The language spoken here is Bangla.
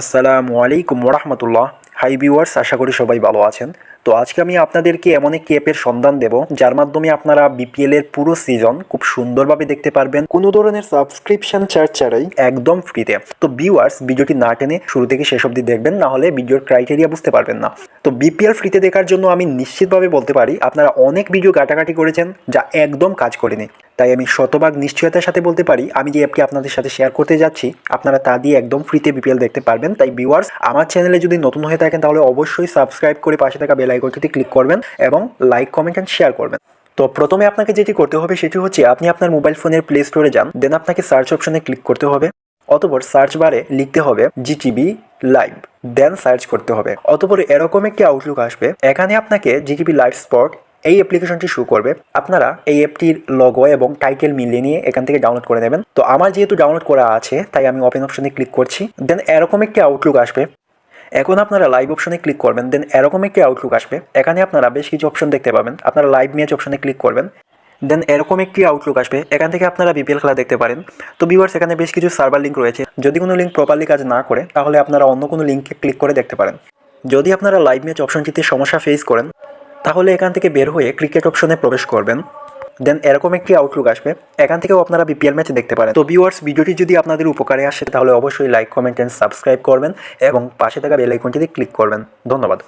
আসসালামু আলাইকুম ওরহমতুল্লাহ হাই ভিউয়ার্স আশা করি সবাই ভালো আছেন। তো আজকে আমি আপনাদেরকে এমন একটি অ্যাপের সন্ধান দেব যার মাধ্যমে আপনারা বিপিএল এর পুরো সিজন খুব সুন্দরভাবে দেখতে পারবেন। কোনো ধরনের সাবস্ক্রিপশন চার্জ ছাড়াই। একদম ফ্রিতে তো ভিউয়ার্স ভিডিওটি না টেনে শুরু থেকে শেষ অবধি দেখবেন না হলে ভিডিওর ক্রাইটেরিয়া বুঝতে পারবেন না। তো বিপিএল ফ্রিতে দেখার জন্য আমি নিশ্চিতভাবে বলতে পারি আপনারা অনেক ভিডিও কাটাকাটি করেছেন যা একদম কাজ করেনি। তাই আমি শতভাগ নিশ্চয়তার সাথে বলতে পারি আমি যে অ্যাপটি আপনাদের সাথে শেয়ার করতে যাচ্ছি আপনারা তা দিয়ে একদম ফ্রিতে বিপিএল দেখতে পারবেন। তাই ভিউয়ার্স আমার চ্যানেলে যদি নতুন হয়ে থাকেন তাহলে অবশ্যই সাবস্ক্রাইব করে পাশে থাকা বেল আইকনটিতে ক্লিক করবেন এবং লাইক কমেন্ট অ্যান্ড শেয়ার করবেন। তো প্রথমে আপনাকে যেটি করতে হবে সেটি হচ্ছে আপনি আপনার মোবাইল ফোনের প্লে স্টোরে যান দেন আপনাকে সার্চ অপশনে ক্লিক করতে হবে অতপর সার্চ বারে লিখতে হবে জিটিভি লাইভ দেন সার্চ করতে হবে। অতপর এরকম একটি আউটলুক আসবে, এখানে আপনাকে জিটিভি লাইভ স্পট এই অ্যাপ্লিকেশনটি শুরু করবে। আপনারা এই অ্যাপটির লগো এবং টাইটেল মিলিয়ে নিয়ে এখান থেকে ডাউনলোড করে নেবেন। তো আমার যেহেতু ডাউনলোড করা আছে, তাই আমি ওপেন অপশনে ক্লিক করছি। দেন এরকম একটি আউটলুক আসবে এখন আপনারা লাইভ অপশনে ক্লিক করবেন দেন এরকম একটি আউটলুক আসবে। এখানে আপনারা বেশ কিছু অপশন দেখতে পাবেন। আপনারা লাইভ ম্যাচ অপশনে ক্লিক করবেন। দেন এরকম একটি আউটলুক আসবে। এখান থেকে আপনারা বিপিএল খেলা দেখতে পারেন। তো ভিউয়ার্স এখানে বেশ কিছু সার্ভার লিঙ্ক রয়েছে। যদি কোনো লিঙ্ক প্রপারলি কাজ না করে, তাহলে আপনারা অন্য কোনো লিঙ্কে ক্লিক করে দেখতে পারেন। যদি আপনারা লাইভ ম্যাচ অপশনটিতে সমস্যা ফেস করেন, তাহলে এখান থেকে বের হয়ে ক্রিকেট অপশনে প্রবেশ করবেন। দেন এরকম একটি আউটলুক আসবে। এখান থেকেও আপনারা বিপিএল ম্যাচ দেখতে পারেন। তো ভিউয়ার্স ভিডিওটি যদি আপনাদের উপকারে আসে, তাহলে অবশ্যই লাইক কমেন্ট অ্যান্ড সাবস্ক্রাইব করবেন এবং পাশে থাকা বেল আইকনটিতে ক্লিক করবেন। ধন্যবাদ।